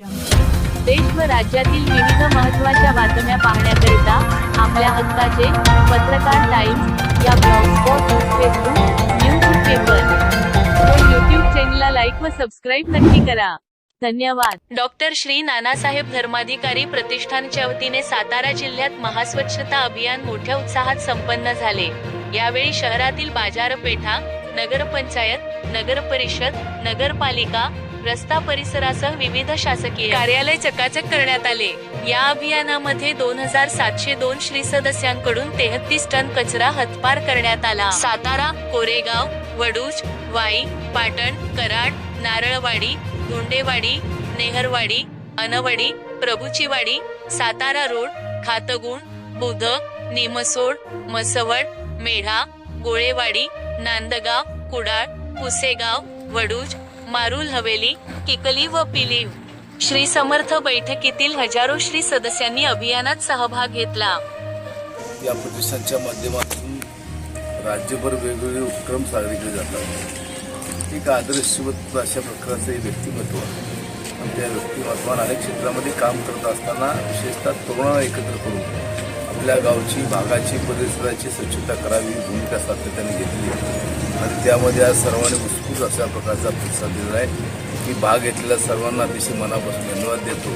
देश व राज्यातील विविध महत्त्वाच्या बातम्या पाहण्याकरिता आपल्या हक्काचे पत्रकार टाइम्स या ब्लॉगस्पॉट फेसबुक न्यूज पेपर. व यूट्यूब चॅनलला लाईक व सबस्क्राईब नक्की करा. धन्यवाद. डॉक्टर श्री नानासाहेब धर्माधिकारी प्रतिष्ठानच्या वतीने सातारा जिल्ह्यात महास्वच्छता अभियान मोठ्या उत्साहात संपन्न झाले. यावेळी शहरातील बाजारपेठा नगरपंचायत नगर परिषद नगरपालिका रस्ता परिसरासह विविध शासकीय कार्यालय चकाचक करण्यात आले. या अभियानामध्ये दोन हजार सातशे दोन श्री सदस्यांकडून तेहतीस टन कचरा हतपार करण्यात आला. सातारा कोरेगाव वडूज वाई पाटण कराड नारळवाडी धोंडेवाडी नेहरवाडी अनवडी प्रभुचीवाडी सातारा रोड खातगुण बुधक निमसोड मसवड मेढा गोळेवाडी नांदगाव कुडाळ पुसेगाव वडूज मारुल हवेली किकली व पिलीव श्री समर्थ बैठकीतील हजारो श्री सदस्यांनी अभियानात सहभाग घेतला. या प्रतिष्ठानच्या माध्यमातून राज्यभर वेगवेगळे उपक्रम साजरे केले जातात. एक आदर्शवत अशा प्रकारचं हे व्यक्तिमत्व. आणि त्या व्यक्तिमत्वानं अनेक क्षेत्रामध्ये काम करत असताना विशेषतः तरुणांना एकत्र करून आपल्या गावची भागाची परिसराची स्वच्छता करावी भूमिका सातत्याने घेतली त्यामध्ये आज सर्वांनी उत्स्फूर्त अशा प्रकारचा प्रतिसाद दिला आहे की भाग घेतलेल्या सर्वांना अतिशय मनापासून धन्यवाद देतो.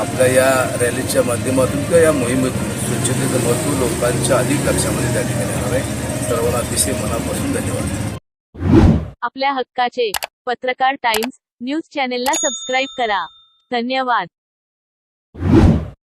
आपल्या या रॅलीच्या माध्यमातून किंवा या मोहिमेतून स्वच्छतेचं महत्त्व लोकांच्या अधिक लक्षामध्ये त्या ठिकाणी येणार आहे. सर्वांना अतिशय मनापासून धन्यवाद. आपल्या हक्काचे पत्रकार टाइम्स न्यूज चॅनेलला सबस्क्राईब करा. धन्यवाद.